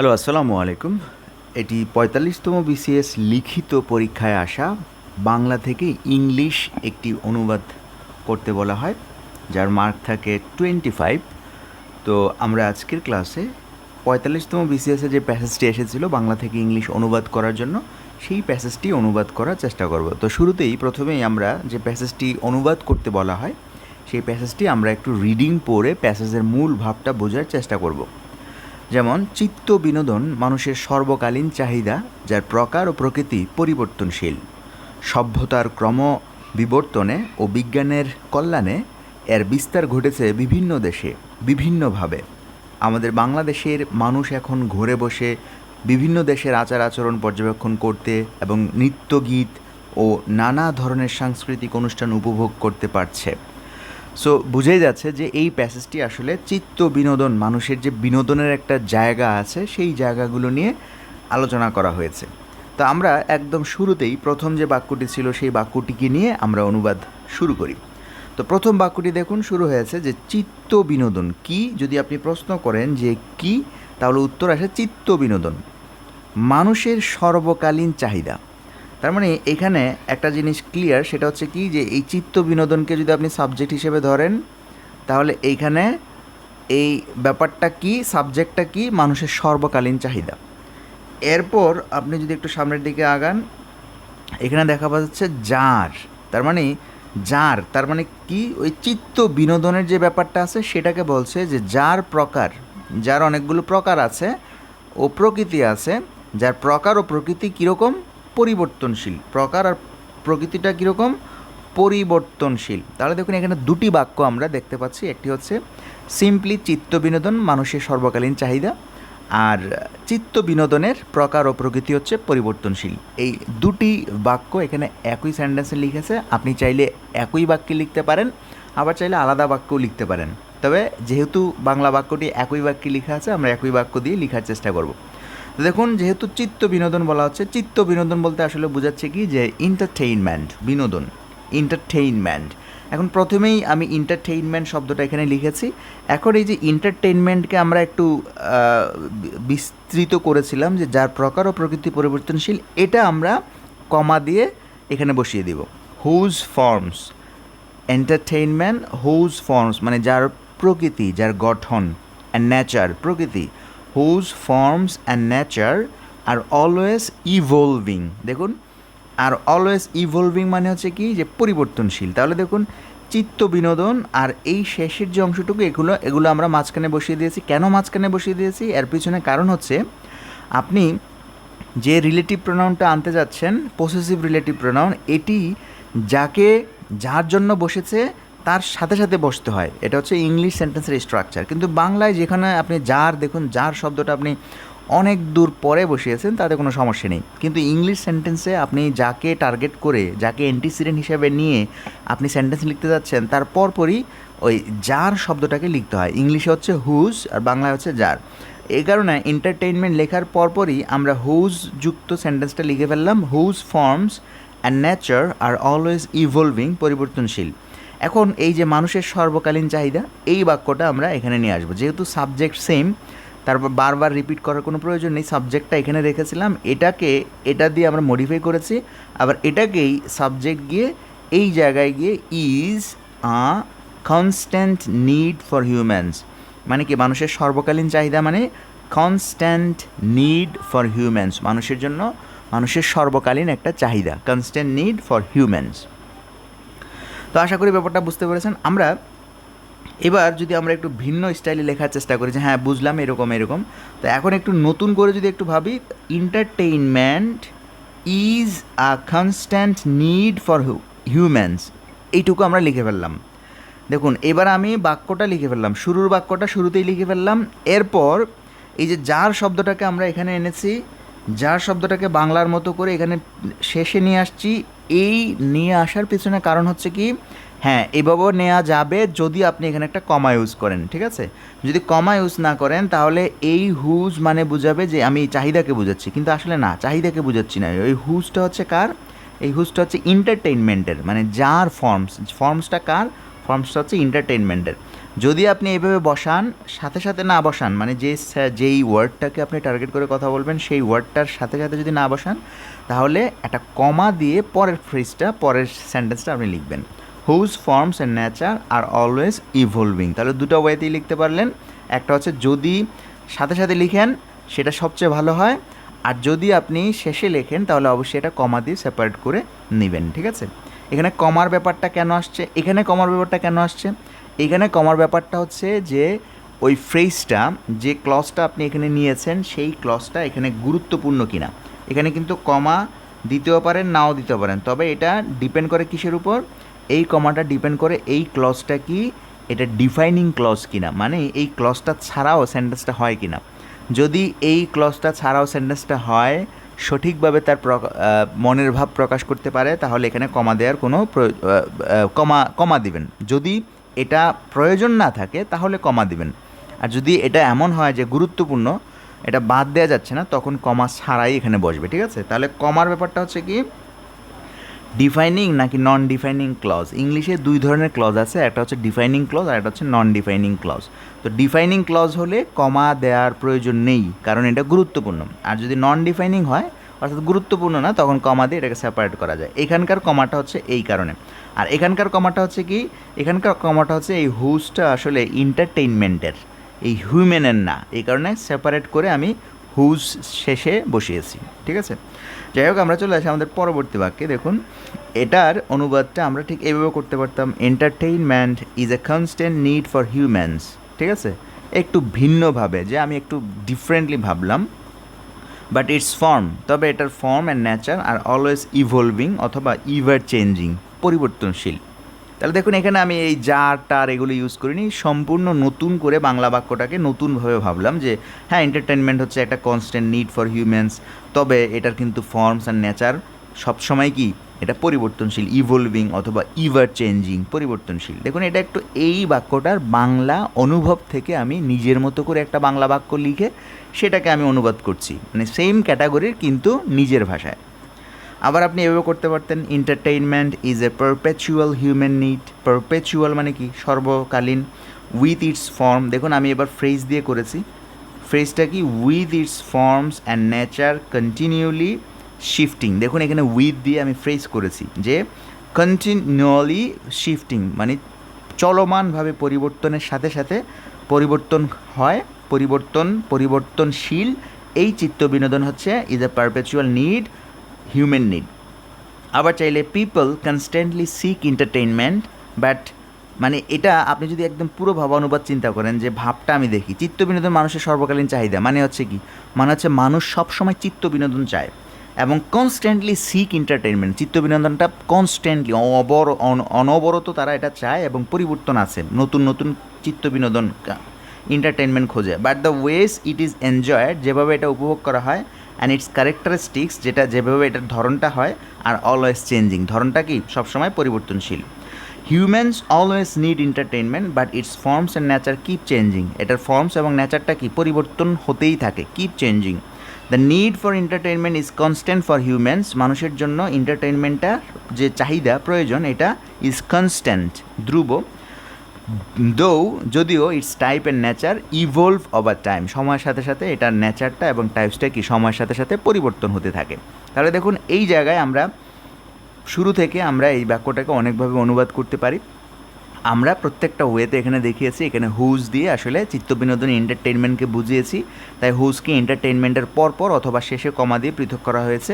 Hello, আসসালামু আলাইকুম। এটি পঁয়তাল্লিশতম বিসিএস লিখিত পরীক্ষায় আসা বাংলা থেকে ইংলিশ একটি অনুবাদ করতে বলা হয়, যার মার্ক থাকে টোয়েন্টি ফাইভ তো আমরা আজকের ক্লাসে পঁয়তাল্লিশতম বিসিএসে যে প্যাসেজটি এসেছিল বাংলা থেকে ইংলিশ অনুবাদ করার জন্য, সেই প্যাসেজটি অনুবাদ করার চেষ্টা করব। তো শুরুতেই প্রথমেই আমরা যে প্যাসেজটি অনুবাদ করতে বলা হয়, সেই প্যাসেজটি আমরা একটু রিডিং পড়ে প্যাসেজের মূল ভাবটা বোঝার চেষ্টা করব। যেমন চিত্ত বিনোদন মানুষের সর্বকালীন চাহিদা, যার প্রকার ও প্রকৃতি পরিবর্তনশীল। সভ্যতার ক্রম বিবর্তনে ও বিজ্ঞানের কল্যাণে এর বিস্তার ঘটেছে বিভিন্ন দেশে, বিভিন্নভাবে। আমাদের বাংলাদেশের মানুষ এখন ঘরে বসে বিভিন্ন দেশের আচার আচরণ পর্যবেক্ষণ করতে এবং নৃত্য, গীত ও নানা ধরনের সাংস্কৃতিক অনুষ্ঠান উপভোগ করতে পারছে। সো বুঝেই যাচ্ছে যে এই প্যাসেজটি আসলে চিত্ত বিনোদন, মানুষের যে বিনোদনের একটা জায়গা আছে, সেই জায়গাগুলো নিয়ে আলোচনা করা হয়েছে। তো আমরা একদম শুরুতেই প্রথম যে বাক্যটি ছিল, সেই বাক্যটিকে নিয়ে আমরা অনুবাদ শুরু করি। তো প্রথম বাক্যটি দেখুন, শুরু হয়েছে যে চিত্ত বিনোদন কি? যদি আপনি প্রশ্ন করেন যে কি, তাহলে উত্তর আসে চিত্ত বিনোদন। মানুষের সর্বকালীন চাহিদা। তার মানে এখানে একটা জিনিস ক্লিয়ার সেটা হচ্ছে কি যে এই চিত্ত বিনোদনকে যদি আপনি সাবজেক্ট হিসেবে ধরেন, তাহলে এইখানে এই ব্যাপারটা কি সাবজেক্টটা কি? মানুষের সর্বকালীন চাহিদা। এরপর আপনি যদি একটু সামনের দিকে আগান, এখানে দেখা যাচ্ছে যার, তার মানে যার, তার মানে কি? ওই চিত্ত বিনোদনের যে ব্যাপারটা আছে, সেটাকে বলছে যে যার প্রকার, যার অনেকগুলো প্রকার আছে, ও প্রকৃতি আছে, যার প্রকার ও প্রকৃতি কীরকম? পরিবর্তনশীল। প্রকার আর প্রকৃতিটা কীরকম? পরিবর্তনশীল। তাহলে দেখুন, এখানে দুটি বাক্য আমরা দেখতে পাচ্ছি। একটি হচ্ছে, সিম্পলি চিত্ত বিনোদন মানুষের সর্বকালীন চাহিদা। আর, চিত্ত বিনোদনের প্রকার ও প্রকৃতি হচ্ছে পরিবর্তনশীল। এই দুটি বাক্য এখানে একই সেন্টেন্সে লিখেছে। আপনি চাইলে একই বাক্যে লিখতে পারেন, আবার চাইলে আলাদা বাক্যও লিখতে পারেন। তবে যেহেতু বাংলা বাক্যটি একই বাক্যে লেখা আছে, আমরা একই বাক্য দিয়ে লেখার চেষ্টা করব। দেখুন, যেহেতু চিত্ত বিনোদন বলা হচ্ছে, চিত্ত বিনোদন বলতে আসলে বোঝাচ্ছে কি যে এন্টারটেইনমেন্ট বিনোদন এন্টারটেইনমেন্ট এখন প্রথমেই আমি এন্টারটেইনমেন্ট শব্দটা এখানে লিখেছি। এখন এই যে এন্টারটেইনমেন্টকে আমরা একটু বিস্তৃত করেছিলাম যে যার প্রকার ও প্রকৃতি পরিবর্তনশীল, এটা আমরা কমা দিয়ে এখানে বসিয়ে দিব। Whose forms entertainment whose forms মানে যার প্রকৃতি, যার গঠন অ্যান্ড নেচার প্রকৃতি। Whose forms and nature are always evolving দেখুন আর অলওয়েজ ইভলভিং মানে হচ্ছে কি? যে পরিবর্তনশীল। তাহলে দেখুন, চিত্ত বিনোদন আর এই শেষের যে অংশটুকু, এগুলো এগুলো আমরা মাঝখানে বসিয়ে দিয়েছি। কেন মাঝখানে বসিয়ে দিয়েছি? এর পিছনে কারণ হচ্ছে, আপনি যে রিলেটিভ প্রোনাউনটা আনতে যাচ্ছেন পসেসিভ রিলেটিভ প্রোনাউন এটি যাকে, যার জন্য বসেছে তার সাথে সাথে বসতে হয়। এটা হচ্ছে ইংলিশ সেন্টেন্সের স্ট্রাকচার কিন্তু বাংলায় যেখানে আপনি যার দেখুন, যার শব্দটা আপনি অনেক দূর পরে বসিয়েছেন, তাতে কোনো সমস্যা নেই। কিন্তু ইংলিশ সেন্টেন্সে আপনি যাকে টার্গেট করে, যাকে অ্যান্টিসিডেন্ট হিসেবে নিয়ে আপনি সেন্টেন্স লিখতে যাচ্ছেন, তার পরপরই ওই যার শব্দটাকে লিখতে হয়। ইংলিশে হচ্ছে হুজ আর বাংলায় হচ্ছে যার। এই কারণে এন্টারটেইনমেন্ট লেখার পরপরই আমরা হুজ যুক্ত সেন্টেন্সটা লিখে ফেললাম। Whose forms and nature are always evolving পরিবর্তনশীল। এখন এই যে মানুষের সর্বকালীন চাহিদা, এই বাক্যটা আমরা এখানে নিয়ে আসব। যেহেতু সাবজেক্ট সেম তারপর বারবার রিপিট করার কোনো প্রয়োজন নেই সাবজেক্টটা এখানে রেখেছিলাম, এটাকে, এটা দিয়ে আমরা মডিফাই করেছি, আবার এটাকেই সাবজেক্ট গিয়ে এই জায়গায় গিয়ে is a constant need for humans মানে কি, মানুষের সর্বকালীন চাহিদা মানে কনস্ট্যান্ট নিড ফর হিউম্যানস মানুষের জন্য মানুষের সর্বকালীন একটা চাহিদা কনস্ট্যান্ট নিড ফর হিউম্যানস তো আশা করি ব্যাপারটা বুঝতে পেরেছেন। আমরা এবার যদি আমরা একটু ভিন্ন স্টাইলে লেখার চেষ্টা করি যে হ্যাঁ বুঝলাম এরকম এরকম। তো এখন একটু নতুন করে যদি একটু ভাবি entertainment is a constant need for humans এইটুকু আমরা লিখে ফেললাম। দেখুন, এবার আমি বাক্যটা লিখে ফেললাম। শুরুর বাক্যটা শুরুতেই লিখে ফেললাম। এরপর এই যে, যার শব্দটাকে আমরা এখানে এনেছি, যার শব্দটাকে বাংলার মতো করে এখানে শেষে নিয়ে আসছি এই নিয়ে আসার পিছনে কারণ হচ্ছে কি হ্যাঁ এভাবেও নেওয়া যাবে যদি আপনি এখানে একটা কমা ইউজ করেন, ঠিক আছে? যদি কমা ইউজ না করেন, তাহলে এই হুজ মানে বুঝাবে যে আমি চাহিদাকে বুঝাচ্ছি, কিন্তু আসলে না, চাহিদাকে বুঝাচ্ছি না। ওই হুজটা হচ্ছে কার? এই হুজটা হচ্ছে এন্টারটেইনমেন্টের মানে যার ফর্মস ফর্মসটা কার? ফর্মসটা হচ্ছে এন্টারটেইনমেন্টের যদি আপনি এভাবে বসান, সাথে সাথে না বসান মানে যে যেই ওয়ার্ডটাকে আপনি টার্গেট করে কথা বলবেন, সেই ওয়ার্ডটার সাথে সাথে যদি না বসান, তাহলে একটা কমা দিয়ে পরের ফ্রেজটা পরের সেন্টেন্সটা আপনি লিখবেন। Whose forms and nature are always evolving তাহলে দুটো ওয়েতেই লিখতে পারলেন। একটা হচ্ছে যদি সাথে সাথে লিখেন, সেটা সবচেয়ে ভালো হয়। আর যদি আপনি শেষে লেখেন, তাহলে অবশ্যই এটা কমা দিয়ে সেপারেট করে নেবেন, ঠিক আছে? এখানে কমার ব্যাপারটা কেন আসছে? এখানে কমার ব্যাপারটা কেন আসছে? এখানে কমার ব্যাপারটা হচ্ছে যে ওই ফ্রেজটা যে ক্লসটা আপনি এখানে নিয়েছেন, সেই ক্লসটা এখানে গুরুত্বপূর্ণ কিনা। এখানে কিন্তু কমা দিতেও পারেন, নাও দিতে পারেন। তবে এটা ডিপেন্ড করে কিসের উপর? এই কমাটা ডিপেন্ড করে এই ক্লসটা কি? এটা ডিফাইনিং ক্লজ কিনা? মানে এই ক্লজটা ছাড়াও সেন্টেন্সটা হয় কিনা? যদি এই ক্লজটা ছাড়াও সেন্টেন্সটা হয়, সঠিকভাবে তার মনের ভাব প্রকাশ করতে পারে, তাহলে এখানে কমা দেওয়ার কোনো কমা কমা দিবেন। যদি এটা প্রয়োজন না থাকে, তাহলে কমা দিবেন। আর যদি এটা এমন হয় যে গুরুত্বপূর্ণ, এটা বাদ দেওয়া যাচ্ছে না, তখন কমা ছাড়াই এখানে বসবে, ঠিক আছে? তাহলে কমার ব্যাপারটা হচ্ছে কি? ডিফাইনিং নাকি নন ডিফাইনিং ক্লজ ইংলিশে দুই ধরনের ক্লজ আছে, একটা হচ্ছে ডিফাইনিং ক্লজ আর একটা হচ্ছে নন ডিফাইনিং ক্লজ তো ডিফাইনিং ক্লজ হলে কমা দেওয়ার প্রয়োজন নেই, কারণ এটা গুরুত্বপূর্ণ। আর যদি নন ডিফাইনিং হয়, অর্থাৎ গুরুত্বপূর্ণ না, তখন কমা দিয়ে এটাকে সেপারেট করা যায়। এখানকার কমাটা হচ্ছে এই কারণে। আর এখানকার কমাটা হচ্ছে কি? এখানকার কমাটা হচ্ছে এই হুজটা আসলে এন্টারটেইনমেন্টের এই হিউম্যানের না। এই কারণে সেপারেট করে আমি হুজ শেষে বসিয়েছি। ঠিক আছে? যাই হোক, আমরা চলে আসি আমাদের পরবর্তী বাক্যে। দেখুন, এটার অনুবাদটা আমরা ঠিক এইভাবে করতে পারতাম entertainment is a constant need for humans ঠিক আছে? একটু ভিন্নভাবে, যে আমি একটু ডিফারেন্টলি ভাবলাম বাট ইটস ফর্ম তবে এটার form and nature are always evolving অথবা ইভার চেঞ্জিং পরিবর্তনশীল। তাহলে দেখুন, এখানে আমি এই জার টার এগুলো ইউজ করিনি। সম্পূর্ণ নতুন করে বাংলা বাক্যটাকে নতুনভাবে ভাবলাম যে হ্যাঁ এন্টারটেনমেন্ট হচ্ছে একটা কনস্ট্যান্ট নিড ফর হিউম্যানস তবে এটার কিন্তু ফর্মস অ্যান্ড নেচার সবসময় কি? এটা পরিবর্তনশীল ইভলভিং অথবা ইভার চেঞ্জিং পরিবর্তনশীল। দেখুন, এটা একটু এই বাক্যটার বাংলা অনুভব থেকে আমি নিজের মতো করে একটা বাংলা বাক্য লিখে সেটাকে আমি অনুবাদ করছি। মানে সেম ক্যাটাগরির কিন্তু নিজের ভাষায়। আবার আপনি এভাবে করতে পারতেন entertainment is a perpetual human need perpetual মানে কি? সর্বকালীন উইথ ইটস ফর্ম দেখুন, আমি এবার ফ্রেজ দিয়ে করেছি। ফ্রেজটা কি? With its forms and nature continuously shifting দেখুন, এখানে উইথ দিয়ে আমি ফ্রেজ করেছি যে কন্টিনিউয়ালি শিফটিং মানে চলমানভাবে পরিবর্তনের সাথে সাথে পরিবর্তন হয়, পরিবর্তন, পরিবর্তনশীল। এই চিত্ত বিনোদন হচ্ছে is a perpetual need human need আবার চাইলে people constantly seek entertainment but মানে এটা আপনি যদি একদম পুরো ভাবানুবাদ চিন্তা করেন যে ভাবটা আমি দেখি, চিত্ত বিনোদন মানুষের সর্বকালীন চাহিদা মানে হচ্ছে কি? মানে হচ্ছে মানুষ সবসময় চিত্ত বিনোদন চায় এবং কনস্ট্যান্টলি সিক এন্টারটেনমেন্ট চিত্ত বিনোদনটা কনস্ট্যান্টলি অবর অনবরত তারা এটা চায় এবং পরিবর্তন আছে, নতুন নতুন চিত্ত বিনোদন এন্টারটেনমেন্ট খোঁজে। But the ways it is enjoyed যেভাবে এটা উপভোগ করা হয় অ্যান্ড ইটস ক্যারেক্টারিস্টিক্স যেটা যেভাবে এটার ধরনটা হয় আর অলওয়েজ চেঞ্জিং ধরনটা কি? সবসময় পরিবর্তনশীল। Humans always need entertainment but its forms and nature keep changing এটার ফর্মস এবং নেচারটা কি? পরিবর্তন হতেই থাকে keep changing the need for entertainment is constant for humans মানুষের জন্য এন্টারটেনমেন্টটা যে চাহিদা, প্রয়োজন, এটা ইজ কনস্ট্যান্ট ধ্রুব দো যদিও its type and nature evolve over time সময়ের সাথে সাথে এটার নেচারটা এবং টাইপসটা কি সময়ের সাথে সাথে পরিবর্তন হতে থাকে। তাহলে দেখুন, এই জায়গায় আমরা, শুরু থেকে আমরা এই বাক্যটাকে অনেকভাবে অনুবাদ করতে পারি। আমরা প্রত্যেকটা ওয়েতে এখানে দেখিয়েছি, এখানে হুজ দিয়ে আসলে চিত্ত বিনোদন এন্টারটেনমেন্টকে বুঝিয়েছি। তাই হুজকে এন্টারটেনমেন্টের পর পর অথবা শেষে কমা দিয়ে পৃথক করা হয়েছে।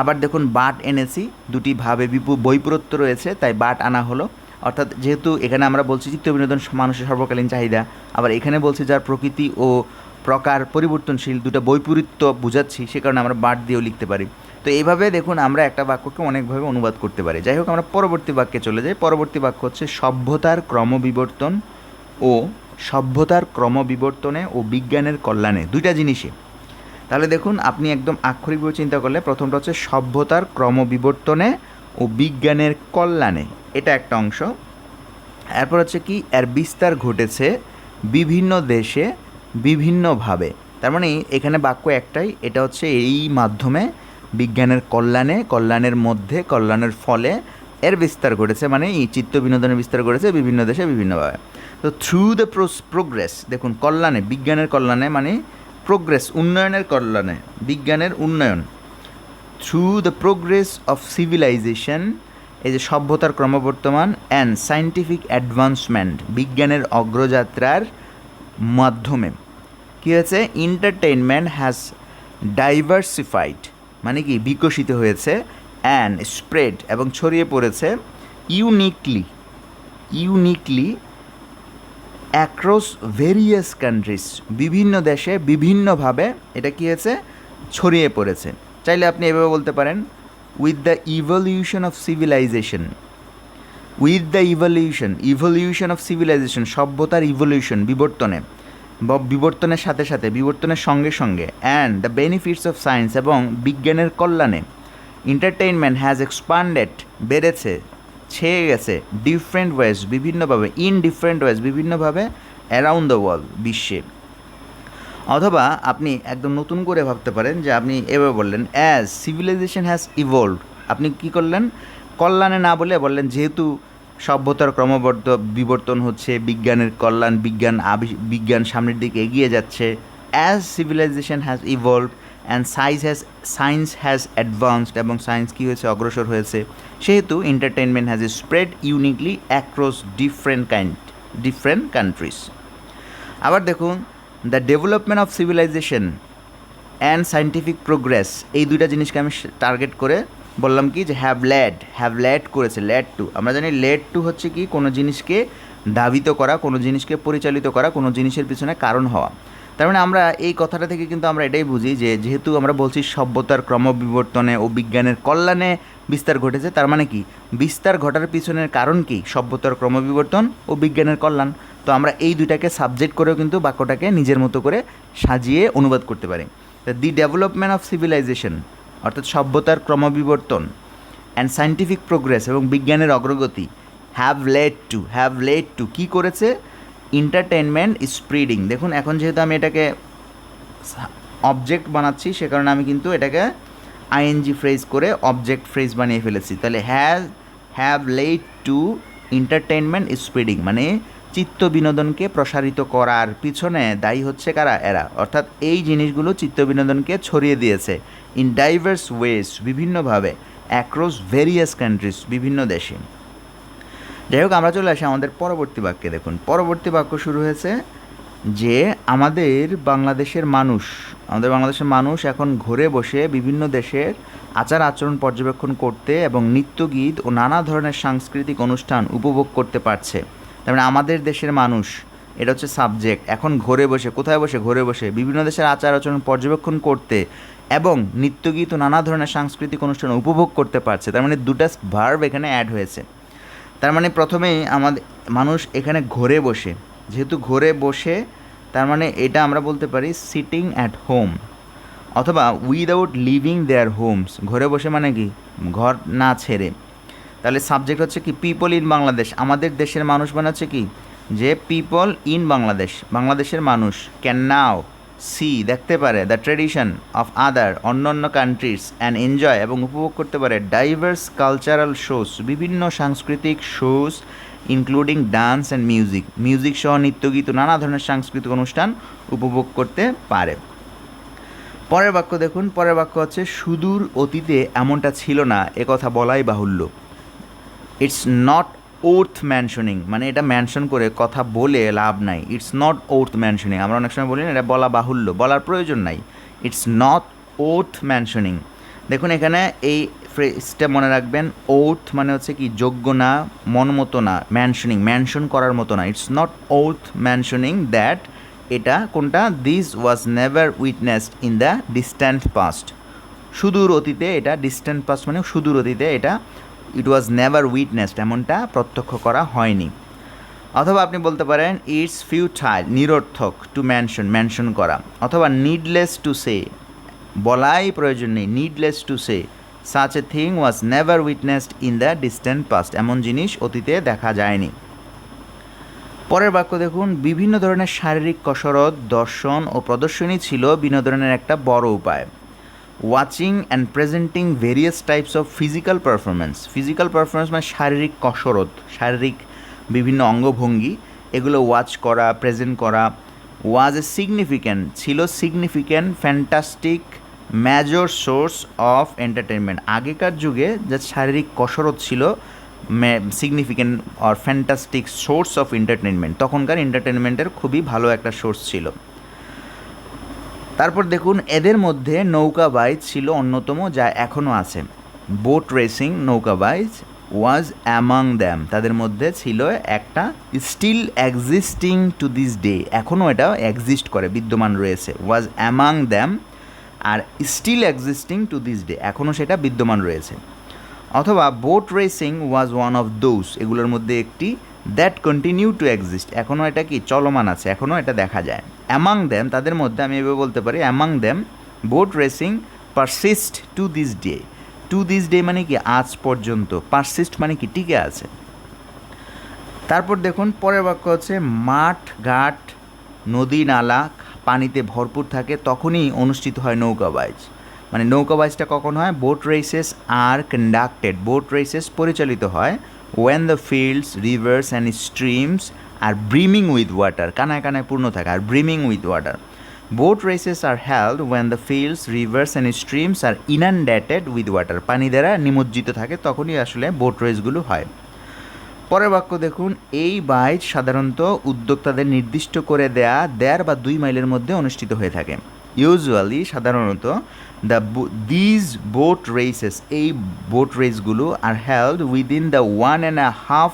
আবার দেখুন বাট এনেছি, দুটি ভাবে বিপু বৈপরত্য রয়েছে, তাই বাট আনা হলো। অর্থাৎ যেহেতু এখানে আমরা বলছি চিত্ত বিনোদন মানুষের সর্বকালীন চাহিদা, আবার এখানে বলছি যার প্রকৃতি ও প্রকার পরিবর্তনশীল দুটো বৈপরীত্য বুঝাচ্ছি, সে কারণে আমরা বাট দিয়েও লিখতে পারি। তো এইভাবে দেখুন আমরা একটা বাক্যকে অনেকভাবে অনুবাদ করতে পারি। যাই হোক, আমরা পরবর্তী বাক্যে চলে যাই। পরবর্তী বাক্য হচ্ছে সভ্যতার ক্রমবিবর্তন ও সভ্যতার ক্রমবিবর্তনে ও বিজ্ঞানের কল্যাণে। দুইটা জিনিসে তাহলে দেখুন, আপনি একদম আক্ষরিকভাবে চিন্তা করলে প্রথমটা হচ্ছে সভ্যতার ক্রমবিবর্তনে ও বিজ্ঞানের কল্যাণে। এটা একটা অংশ। এরপর হচ্ছে কি, এর বিস্তার ঘটেছে বিভিন্ন দেশে বিভিন্নভাবে। তার মানে এখানে বাক্য একটাই, এটা হচ্ছে এই মাধ্যমে বিজ্ঞানের কল্যাণে, কল্যাণের মধ্যে, কল্যাণের ফলে এর বিস্তার ঘটেছে মানে এই চিত্ত বিনোদনের বিস্তার ঘটেছে বিভিন্ন দেশে বিভিন্নভাবে। তো থ্রু দ্য প্রোগ্রেস দেখুন, কল্যাণে, বিজ্ঞানের কল্যাণে মানে প্রোগ্রেস উন্নয়নের কল্যাণে, বিজ্ঞানের উন্নয়ন। Through the progress of civilization এই যে সভ্যতার ক্রমবর্তমান অ্যান্ড সায়েন্টিফিক অ্যাডভান্সমেন্ট বিজ্ঞানের অগ্রযাত্রার মাধ্যমে। কী হয়েছে? এন্টারটেইনমেন্ট হ্যাজ ডাইভার্সিফাইড মানে কি? বিকশিত হয়েছে অ্যান্ড স্প্রেড এবং ছড়িয়ে পড়েছে uniquely uniquely across various countries বিভিন্ন দেশে বিভিন্নভাবে এটা কী হয়েছে? ছড়িয়ে পড়েছে। চাইলে আপনি এভাবে বলতে পারেন with the evolution of civilization with the evolution evolution of civilization সভ্যতার ইভলিউশন বিবর্তনে বিবর্তনের সাথে সাথে, বিবর্তনের সঙ্গে সঙ্গে and the benefits of science এবং বিজ্ঞানের কল্যাণে এন্টারটেইনমেন্ট হ্যাজ এক্সপান্ডেড বেড়েছে, ছেয়ে গেছে ডিফারেন্ট ওয়েজ বিভিন্নভাবে ইন ডিফারেন্ট ওয়েজ বিভিন্নভাবে অ্যারাউন্ড দ্য ওয়ার্ল্ড বিশ্বে। অথবা আপনি একদম নতুন করে ভাবতে পারেন যে আপনি এভাবে বললেন অ্যাজ সিভিলাইজেশন হ্যাজ ইভলভ আপনি কি করলেন? কল্যাণে না বলে বললেন, যেহেতু সভ্যতার ক্রমবর্ধ বিবর্তন হচ্ছে, বিজ্ঞানের কল্যাণ, বিজ্ঞান বিজ্ঞান সামনের দিকে এগিয়ে যাচ্ছে as civilisation has evolve and science has science has advanced এবং সায়েন্স কী হয়েছে? অগ্রসর হয়েছে। সেহেতু entertainment has spread uniquely across different kind different countries আবার দেখুন the development of civilisation and scientific progress, এই দুইটা জিনিসকে আমি টার্গেট করে বললাম কি যে হ্যাভ ল্যাড হ্যাভ ল্যাড করেছে ল্যাড টু আমরা জানি লেড টু হচ্ছে কি কোনো জিনিসকে ধাবিত করা, কোনো জিনিসকে পরিচালিত করা, কোনো জিনিসের পিছনে কারণ হওয়া। তার মানে আমরা এই কথাটা থেকে কিন্তু আমরা এটাই বুঝি যে যেহেতু আমরা বলছি সভ্যতার ক্রমবিবর্তনে ও বিজ্ঞানের কল্যাণে বিস্তার ঘটেছে, তার মানে কি? বিস্তার ঘটার পিছনের কারণ কি? সভ্যতার ক্রমবিবর্তন ও বিজ্ঞানের কল্যাণ। তো আমরা এই দুইটাকে সাবজেক্ট করেও কিন্তু বাক্যটাকে নিজের মতো করে সাজিয়ে অনুবাদ করতে পারি। দি ডেভেলপমেন্ট অফ সিভিলাইজেশন অর্থাৎ সভ্যতার ক্রমবিবর্তন অ্যান্ড সায়েন্টিফিক প্রোগ্রেস এবং বিজ্ঞানের অগ্রগতি have led to have led to কী করেছে? এন্টারটেনমেন্ট স্প্রিডিং দেখুন, এখন যেহেতু আমি এটাকে অবজেক্ট বানাচ্ছি, সে কারণে আমি কিন্তু এটাকে আইএনজি ফ্রেজ করে অবজেক্ট ফ্রেজ বানিয়ে ফেলেছি। তাহলে has have led to entertainment spreading মানে চিত্ত বিনোদনকে প্রসারিত করার পিছনে দায়ী হচ্ছে কারা? এরা। অর্থাৎ এই জিনিসগুলো চিত্ত বিনোদনকে ছড়িয়ে দিয়েছে ইন ডাইভার্স ওয়েস বিভিন্নভাবে অ্যাক্রস ভেরিয়াস কান্ট্রিজ বিভিন্ন দেশে। যাই হোক, আমরা চলে আসি আমাদের পরবর্তী বাক্যে। দেখুন, পরবর্তী বাক্য শুরু হয়েছে যে আমাদের বাংলাদেশের মানুষ, আমাদের বাংলাদেশের মানুষ এখন ঘরে বসে বিভিন্ন দেশের আচার আচরণ পর্যবেক্ষণ করতে এবং নৃত্যগীত ও নানা ধরনের সাংস্কৃতিক অনুষ্ঠান উপভোগ করতে পারছে। তার মানে আমাদের দেশের মানুষ, এটা হচ্ছে সাবজেক্ট এখন ঘরে বসে, কোথায় বসে? ঘরে বসে। বিভিন্ন দেশের আচার আচরণ পর্যবেক্ষণ করতে এবং নৃত্যগীত নানা ধরনের সাংস্কৃতিক অনুষ্ঠান উপভোগ করতে পারছে। তার মানে দুটা ভার্ব এখানে অ্যাড হয়েছে। তার মানে প্রথমেই আমাদের মানুষ এখানে ঘরে বসে। যেহেতু ঘরে বসে, তার মানে এটা আমরা বলতে পারি সিটিং অ্যাট হোম অথবা উইদাউট লিভিং দেয়ার হোমস ঘরে বসে মানে কি? ঘর না ছেড়ে। তাহলে সাবজেক্ট হচ্ছে কি পিপল ইন বাংলাদেশ আমাদের দেশের মানুষ মানে হচ্ছে কি, যে পিপল ইন বাংলাদেশ বাংলাদেশের মানুষ। ক্যান নাও সি দেখতে পারে দ্য ট্রেডিশন অফ আদার অন্য অন্য কান্ট্রিজ অ্যান্ড এনজয় এবং উপভোগ করতে পারে ডাইভার্স কালচারাল শোস বিভিন্ন সাংস্কৃতিক shows including dance and music music সহ নৃত্যগীত নানা ধরনের সাংস্কৃতিক অনুষ্ঠান উপভোগ করতে পারে। পরের বাক্য দেখুন, পরের বাক্য হচ্ছে, সুদূর অতীতে এমনটা ছিল না কথা বলাই বাহুল্য। ইটস নট ওর্থ ম্যানশনিং মানে এটা ম্যানশন করে কথা বলে লাভ নাই। ইটস নট ওর্থ ম্যানশনিং আমরা অনেক সময় বলি না, এটা বলা বাহুল্য। বলার প্রয়োজন নাই। ইটস নট ওর্থ ম্যানশনিং দেখুন এখানে এই ফ্রেজটা মনে রাখবেন ওর্থ মানে হচ্ছে কি যোগ্য না, মন মতো না ম্যানশনিং ম্যানশন করার মতো না। It's not worth mentioning that এটা কোনটা? This was never witnessed in the distant past সুদূর অতীতে এটা ডিস্ট্যান্ট পাস্ট মানে সুদূর অতীতে এটা ইট ওয়াজ নেভার উইটনেসড এমনটা প্রত্যক্ষ করা হয়নি। অথবা আপনি বলতে পারেন ইটস ফিউ ফিউটাইল নিরর্থক টু মেনশন মেনশন করা। অথবা নিডলেস টু সে বলাই প্রয়োজন নেই। Needless to say such a thing was never witnessed in the distant past এমন জিনিস অতীতে দেখা যায়নি। পরের বাক্য দেখুন, বিভিন্ন ধরনের শারীরিক কসরত, দর্শন ও প্রদর্শনী ছিল বিনোদনের একটা বড় উপায়। Watching and presenting various types of physical performance physical performance মানে শারীরিক কসরত, শারীরিক বিভিন্ন অঙ্গভঙ্গি, এগুলো ওয়াচ করা প্রেজেন্ট করা ওয়াজ এ সিগনিফিক্যান্ট ছিল significant fantastic major source of entertainment আগেকার যুগে যা শারীরিক কসরত ছিল significant or fantastic source of entertainment তখনকার এন্টারটেনমেন্টের খুবই ভালো একটা সোর্স ছিল। তারপর দেখুন, এদের মধ্যে নৌকা বাইচ ছিল অন্যতম যা এখনও আছে। বোট রেসিং নৌকা বাইচ ওয়াজ অ্যামাং দ্যাম তাদের মধ্যে ছিল একটা still existing to this day এখনও এটা এক্সিস্ট করে, বিদ্যমান রয়েছে। Was among them are still existing to this day এখনও সেটা বিদ্যমান রয়েছে। অথবা boat racing was one of those এগুলোর মধ্যে একটি দ্যাট কন্টিনিউ টু এক্সিস্ট এখনও এটা কি চলমান আছে? এখনও এটা দেখা যায়। অ্যামাং দ্যাম তাদের মধ্যে আমি এভাবে বলতে পারি among them boat racing persist to this day to this day মানে কি? আজ পর্যন্ত। পারসিস্ট মানে কি? টিকে আছে। তারপর দেখুন, পরের বাক্য হচ্ছে, মাঠ, ঘাট, নদী, নালা, পানিতে ভরপুর থাকে, তখনই অনুষ্ঠিত হয় নৌকা বাইচ। মানে নৌকা বাইচটা কখন হয়? Boat races are conducted boat races পরিচালিত হয় when the fields rivers and streams are brimming with water কানায় কানায় পূর্ণ থাকে are brimming with water boat races are held when the fields rivers and streams are inundated with water পানি দ্বারা নিমজ্জিত থাকে, তখনই আসলে বোট রেসগুলো হয়। পরের বাক্য দেখুন, এই বাইচ সাধারণত উদ্যোক্তাদের নির্দিষ্ট করে দেয়া, দেড় বা দুই মাইলের মধ্যে অনুষ্ঠিত হয়ে থাকে। ইউজুয়ালি সাধারণত দ্য দিজ বোট রেসেস এই boat রেসগুলো are held within the one and a half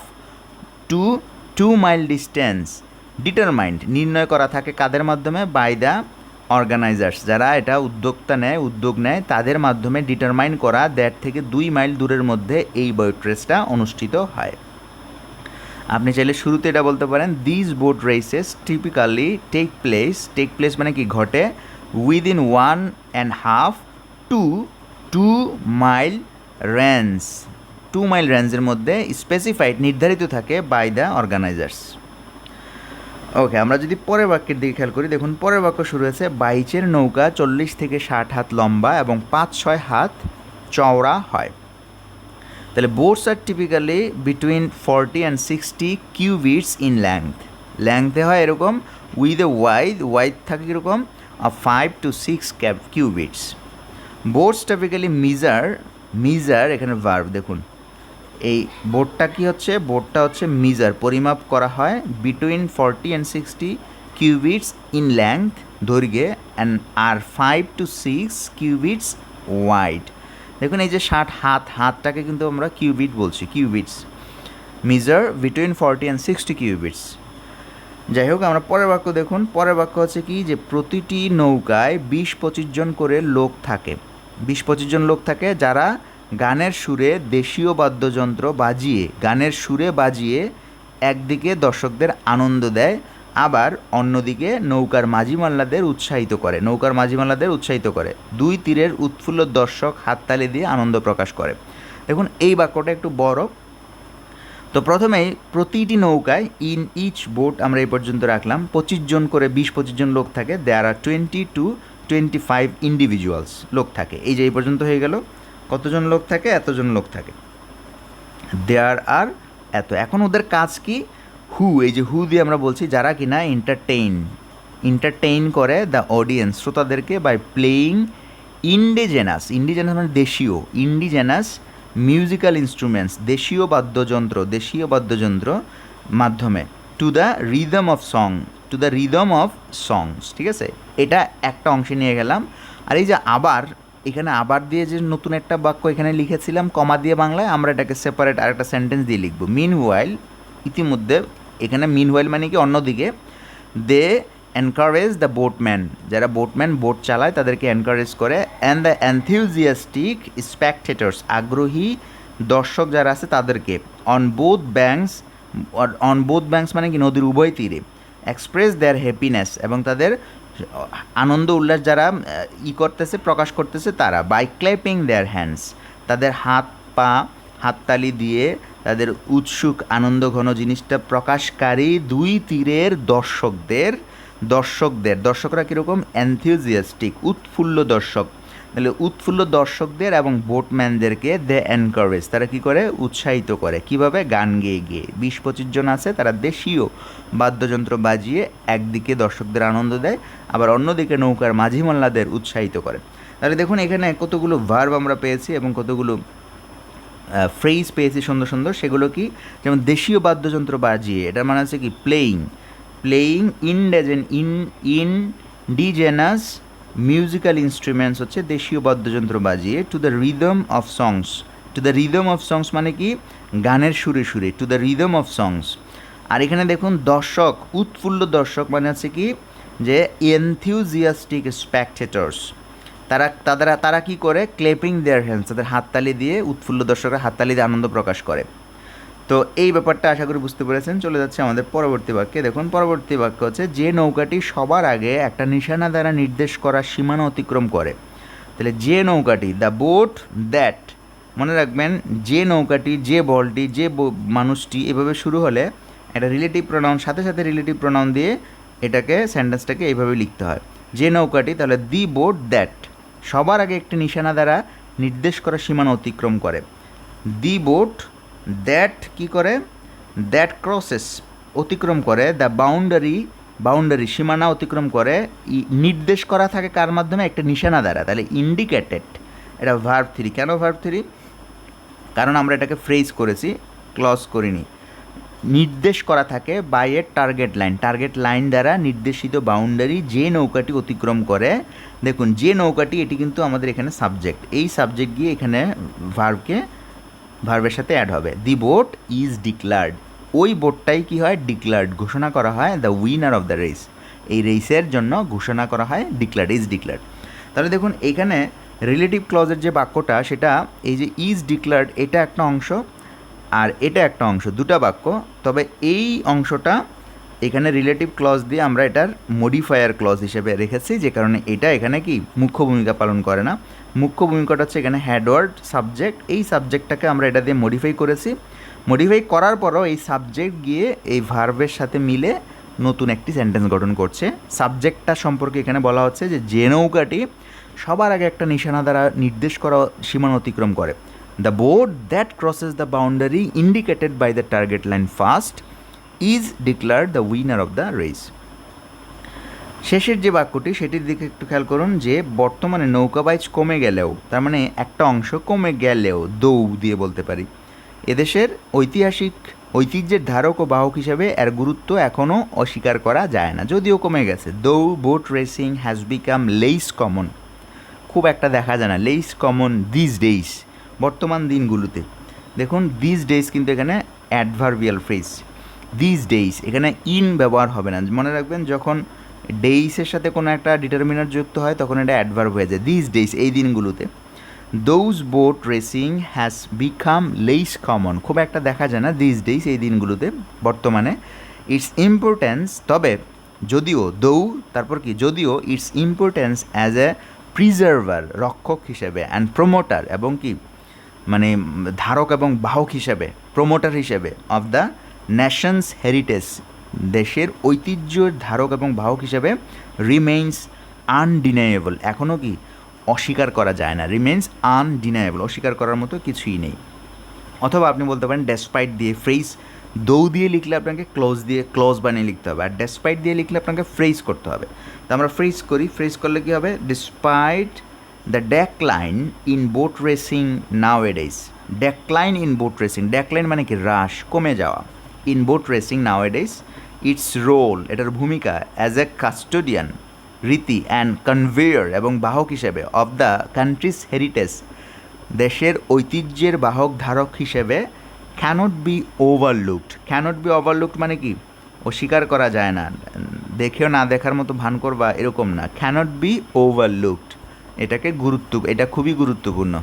to two mile distance determined নির্ণয় করা থাকে কাদের মাধ্যমে? বাই দ্য অর্গানাইজার্স যারা এটা উদ্যোক্তা নেয়, উদ্যোগ নেয়, তাদের মাধ্যমে ডিটারমাইন করা দেড় থেকে দুই মাইল দূরের মধ্যে এই বোট রেসটা অনুষ্ঠিত হয়। আপনি চাইলে শুরুতে এটা বলতে পারেন these boat races typically take place take place মানে কি? ঘটে within one and half to two mile range two mile রেঞ্জের মধ্যে স্পেসিফাইড নির্ধারিত থাকে বাই দ্য অর্গানাইজার্স ওকে আমরা যদি পরের বাক্যের দিকে খেয়াল করি, দেখুন, পরের বাক্য শুরু হয়েছে, বাইচের নৌকা চল্লিশ থেকে ষাট হাত লম্বা এবং পাঁচ ছয় হাত চওড়া হয়। তাহলে boats are typically between forty and sixty cubits in length ল্যাংথে হয় এরকম উইথ এ ওয়াইড ওয়াইড থাকে কীরকম? Five to six cab cubits boats typically measure measure এখানে ভার্ব দেখুন। এই বোর্ডটা কি হচ্ছে? বোর্ডটা হচ্ছে মিজার পরিমাপ করা হয় between forty and sixty cubits in length দৈর্ঘ্যে and are five to six cubits wide দেখুন, এই যে ষাট হাত, হাতটাকে কিন্তু আমরা কিউবিট বলছি cubits measure between forty and sixty cubits যাই হোক, আমরা পরের বাক্য দেখুন। পরের বাক্য হচ্ছে কি? যে প্রতিটি নৌকায় বিশ পঁচিশ জন করে লোক থাকে। বিশ পঁচিশ জন লোক থাকে যারা গানের সুরে দেশীয় বাদ্যযন্ত্র বাজিয়ে, গানের সুরে বাজিয়ে একদিকে দর্শকদের আনন্দ দেয়, আবার অন্যদিকে নৌকার মাঝিমাল্লাদের উৎসাহিত করে, নৌকার মাঝিমাল্লাদের উৎসাহিত করে। দুই তীরের উৎফুল্ল দর্শক হাততালি দিয়ে আনন্দ প্রকাশ করে। দেখুন, এই বাক্যটা একটু বড়। তো প্রথমেই প্রতিটি নৌকায় ইন ইচ বোট আমরা এই পর্যন্ত রাখলাম, পঁচিশ জন করে বিশ, পঁচিশ জন লোক থাকে there are twenty to twenty five individuals লোক থাকে। এই যে এই পর্যন্ত হয়ে গেল, কতজন লোক থাকে, এতজন লোক থাকে। দেয়ার আর এত, এখন ওদের কাজ কি? হু এই যে হু দিয়ে আমরা বলছি, যারা কিনা এন্টারটেইন এন্টারটেইন করে দ্য অডিয়েন্স শ্রোতাদেরকে বাই প্লেয়িং ইন্ডিজেনাস ইন্ডিজেনাস মানে দেশীয় ইন্ডিজেনাস মিউজিক্যাল ইনস্ট্রুমেন্টস দেশীয় বাদ্যযন্ত্র দেশীয় বাদ্যযন্ত্র মাধ্যমে to the rhythm of song to the rhythm of songs ঠিক আছে? এটা একটা অংশে নিয়ে গেলাম। আর এই যে আবার, এখানে আবার দিয়ে যে নতুন একটা বাক্য এখানে লিখেছিলাম, কমা দিয়ে বাংলায়, আমরা এটাকে সেপারেট আর একটা সেন্টেন্স দিয়ে লিখব। মিন ওয়াইল ইতিমধ্যে, এখানে মিন ওয়াইল মানে কি অন্যদিকে দে এনকারেজ দ্য বোটম্যান যারা বোটম্যান বোট চালায়, তাদেরকে এনকারেজ করে। অ্যান্ড দ্য অ্যান্থিউজিয়াস্টিক স্প্যাকটেটার্স আগ্রহী দর্শক যারা আছে, তাদেরকে। On both banks on both banks মানে কি? নদীর উভয় তীরে। এক্সপ্রেস দেয়ার হ্যাপিনেস এবং তাদের আনন্দ উল্লাস যারা ই করতেছে, প্রকাশ করতেছে, তারা। বাই ক্ল্যাপিং দেয়ার হ্যান্ডস তাদের হাত পা হাততালি দিয়ে তাদের উৎসুক, আনন্দ ঘন জিনিসটা প্রকাশকারী দুই তীরের দর্শকদের দর্শকদের, দর্শকরা কীরকম? অ্যান্থিউজিয়াস্টিক উৎফুল্ল দর্শক। তাহলে উৎফুল্ল দর্শকদের এবং বোটম্যানদেরকে দে এনকারেজ তারা কি করে? উৎসাহিত করে। কীভাবে? গান গেয়ে গিয়ে। বিশ পঁচিশ জন আছে, তারা দেশীয় বাদ্যযন্ত্র বাজিয়ে একদিকে দর্শকদের আনন্দ দেয়, আবার অন্যদিকে নৌকার মাঝি মোল্লাদের উৎসাহিত করে। তাহলে দেখুন, এখানে কতগুলো ভার্ব আমরা পেয়েছি এবং কতগুলো ফ্রেজ পেয়েছি সুন্দর সুন্দর। সেগুলো কি? যেমন দেশীয় বাদ্যযন্ত্র বাজিয়ে, এটার মানে হচ্ছে কি? Playing playing ইনডেজেন in indigenous musical instruments হচ্ছে দেশীয় বাদ্যযন্ত্র বাজিয়ে to the rhythm of songs to the rhythm of songs মানে কি? গানের সুরে সুরে। To the rhythm of songs আর এখানে দেখুন দর্শক, উৎফুল্ল দর্শক মানে হচ্ছে কি? যে এনথিউজিয়াস্টিক স্প্যাকটেটর্স তারা তারা তারা কি করে? ক্লেপিং দেয়ার হ্যান্ডস তাদের হাততালি দিয়ে উৎফুল্ল দর্শকরা হাততালি দিয়ে আনন্দ প্রকাশ করে। তো এই ব্যাপারটা আশা করি বুঝতে পেরেছেন। চলে যাচ্ছে আমাদের পরবর্তী বাক্যে। দেখুন, পরবর্তী বাক্য হচ্ছে, যে নৌকাটি সবার আগে একটা নিশানা দ্বারা নির্দেশ করা সীমানা অতিক্রম করে। তাহলে যে নৌকাটি, দ্য বোট দ্যাট, মনে রাখবেন, যে নৌকাটি, যে বলটি, যে মানুষটি এভাবে শুরু হলে একটা রিলেটিভ প্রোনাউন সাথে সাথে রিলেটিভ প্রোনাউন দিয়ে এটাকে সেন্টেন্সটাকে এইভাবে লিখতে হয়। যে নৌকাটি, তাহলে দি বোট দ্যাট, সবার আগে একটি নিশানা দ্বারা নির্দেশ করা সীমানা অতিক্রম করে। দি বোট দ্যাট কি করে? দ্যাট ক্রসেস অতিক্রম করে দ্য বাউন্ডারি বাউন্ডারি সীমানা অতিক্রম করে নির্দেশ করা থাকে কার মাধ্যমে? একটা নিশানা দ্বারা। তাহলে ইন্ডিকেটেড এটা ভার্ব থ্রি কেন ভার্ব থ্রি কারণ আমরা এটাকে ফ্রেজ করেছি ক্লজ করিনি। নির্দেশ করা থাকে by a target line target line দ্বারা নির্দেশিত বাউন্ডারি যে নৌকাটি অতিক্রম করে, দেখুন, যে নৌকাটি, এটি কিন্তু আমাদের এখানে সাবজেক্ট এই সাবজেক্ট গিয়ে এখানে ভার্বকে ভার্বের সাথে অ্যাড হবে। দি বোট ইজ ডিক্লার্ড ওই বোটটাই কি হয়? ডিক্লার্ড ঘোষণা করা হয় the winner of the race এই রেসের জন্য ঘোষণা করা হয় ডিক্লার্ড ইজ ডিক্লার্ড তাহলে দেখুন, এখানে রিলেটিভ ক্লজের যে বাক্যটা, সেটা এই যে ইজ ডিক্লার্ড এটা একটা অংশ আর এটা একটা অংশ, দুটা বাক্য। তবে এই অংশটা এখানে রিলেটিভ ক্লজ দিয়ে আমরা এটার মডিফায়ার ক্লজ হিসেবে রেখেছি, যে কারণে এটা এখানে কি মুখ্য ভূমিকা পালন করে না। মুখ্য ভূমিকাটা হচ্ছে এখানে হ্যাডওয়ার্ড সাবজেক্ট এই সাবজেক্টটাকে আমরা এটা দিয়ে মডিফাই করেছি। মডিফাই করার পরও এই সাবজেক্ট গিয়ে এই ভার্বের সাথে মিলে নতুন একটি সেন্টেন্স গঠন করছে। সাবজেক্টটা সম্পর্কে এখানে বলা হচ্ছে যে যে নৌকাটি সবার আগে একটা নিশানা দ্বারা নির্দেশ করা সীমানা অতিক্রম করে। The boat that crosses the boundary indicated by the target line first is declared the winner of the race শেষের যে বাক্যটি, সেটির দিকে একটু খেয়াল করুন যে বর্তমানে নৌকাবাইজ কমে গেলেও, তার মানে একটা অংশ কমে গেলেও দৌ দিয়ে বলতে পারি। এদেশের ঐতিহাসিক ঐতিহ্যের ধারক ও বাহক হিসেবে এর গুরুত্ব এখনও অস্বীকার করা যায় না, যদিও কমে গেছে। Though, boat racing has become less common খুব একটা দেখা যায় না লেইস কমন দিস ডেইস বর্তমান দিনগুলোতে। দেখুন দিস ডেইস কিন্তু এখানে অ্যাডভার্বিয়াল ফ্রেজ দিস ডেইস এখানে ইন ব্যবহার হবে না। মনে রাখবেন, যখন ডেইসের সাথে কোনো একটা ডিটারমিনার যুক্ত হয়, তখন এটা অ্যাডভার্ব হয়ে যায়। দিস ডেইস এই দিনগুলোতে। Those boat racing has become less common খুব একটা দেখা যায় না দিস ডেইস এই দিনগুলোতে, বর্তমানে। ইটস ইম্পর্ট্যান্স তবে যদিও দৌ তারপর কি? যদিও its importance as a preserver রক্ষক হিসেবে অ্যান্ড প্রমোটার এবং কি? মানে ধারক এবং বাহক হিসেবে প্রমোটার হিসেবে অফ দ্য ন্যাশনস হেরিটেজ দেশের ঐতিহ্যের ধারক এবং বাহক হিসেবে রিমেইনস আনডিনায়েবল এখনও কি অস্বীকার করা যায় না। রিমেইনস আনডিনায়েবল অস্বীকার করার মতো কিছুই নেই। অথবা আপনি বলতে পারেন ডেসপাইট দিয়ে ফ্রেজ দৌ দিয়ে লিখলে আপনাকে ক্লোজ দিয়ে ক্লোজ বানিয়ে লিখতে হবে। আর ডেসপাইট দিয়ে লিখলে আপনাকে ফ্রেজ করতে হবে। তো আমরা ফ্রেজ করি। ফ্রেজ করলে কী হবে? Despite the decline in boat racing nowadays decline in boat racing decline মানে কি? হ্রাস, কমে যাওয়া। In boat racing nowadays its role, এটার ভূমিকা অ্যাজ এ কাস্টোডিয়ান রীতি অ্যান্ড কনভেয়ার এবং বাহক হিসেবে অফ দ্য কান্ট্রিজ হেরিটেজ দেশের ঐতিহ্যের বাহক ধারক হিসেবে can't be overlooked can't be overlooked মানে কি? অস্বীকার করা যায় না। দেখেও না দেখার মতো ভান করবা এরকম না। ক্যানট বি ওভারলুকড এটাকে গুরুত্ব, এটা খুবই গুরুত্বপূর্ণ।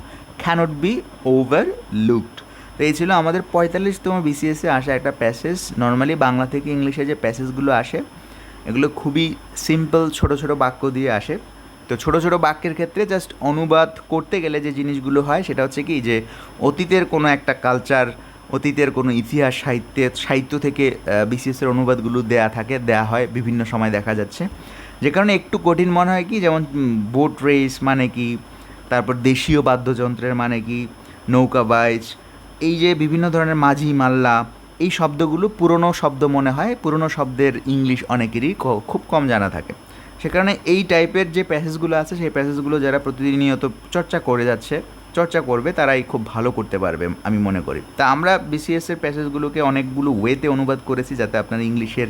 ক্যানট বি ওভারলুকড তো এই ছিল আমাদের পঁয়তাল্লিশতম বিসিএসে আসা একটা প্যাসেজ নর্মালি বাংলা থেকে ইংলিশে যে প্যাসেজগুলো আসে, এগুলো খুবই সিম্পল ছোট ছোট বাক্য দিয়ে আসে। তো ছোট ছোট বাক্যের ক্ষেত্রে জাস্ট অনুবাদ করতে গেলে যে জিনিসগুলো হয়, সেটা হচ্ছে কি যে অতীতের কোনো একটা কালচার অতীতের কোনো ইতিহাস সাহিত্যে সাহিত্য থেকে বিসিএসের অনুবাদগুলো দেয়া থাকে, দেয়া হয়, বিভিন্ন সময় দেখা যাচ্ছে। যে কারণে একটু কঠিন মনে হয় কি, যেমন বোট রেস মানে কি, তারপর দেশীয় বাদ্যযন্ত্রের মানে কি, নৌকা বাইচ এই যে বিভিন্ন ধরনের মাঝি মাল্লা, এই শব্দগুলো পুরনো শব্দ মনে হয়, পুরনো শব্দের ইংলিশ অনেকেরই খুব কম জানা থাকে। সে কারণে এই টাইপের যে প্যাসেজগুলো আছে, সেই প্যাসেজগুলো যারা প্রতিনিয়ত চর্চা করে যাচ্ছে, চর্চা করবে, তারাই খুব ভালো করতে পারবে, আমি মনে করি। তা আমরা বিসিএস এর প্যাসেজগুলোকে অনেকগুলো ওয়েতে অনুবাদ করেছি, যাতে আপনার ইংলিশের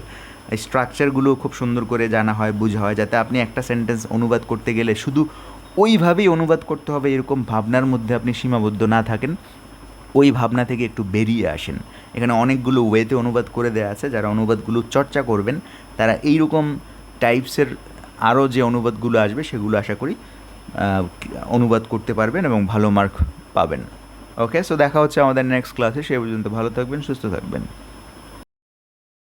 স্ট্রাকচারগুলো খুব সুন্দর করে জানা হয়, বোঝা হয়, যাতে আপনি একটা সেন্টেন্স অনুবাদ করতে গেলে শুধু ওইভাবেই অনুবাদ করতে হবে, এরকম ভাবনার মধ্যে আপনি সীমাবদ্ধ না থাকেন। ওই ভাবনা থেকে একটু বেরিয়ে আসেন। এখানে অনেকগুলো ওয়েতে অনুবাদ করে দেওয়া আছে, যারা অনুবাদগুলো চর্চা করবেন, তারা এই রকম টাইপসের আরও যে অনুবাদগুলো আসবে, সেগুলো আশা করি অনুবাদ করতে পারবেন এবং ভালো মার্ক পাবেন। ওকে সো দেখা হচ্ছে আমাদের নেক্সট ক্লাসে সে পর্যন্ত ভালো থাকবেন, সুস্থ থাকবেন।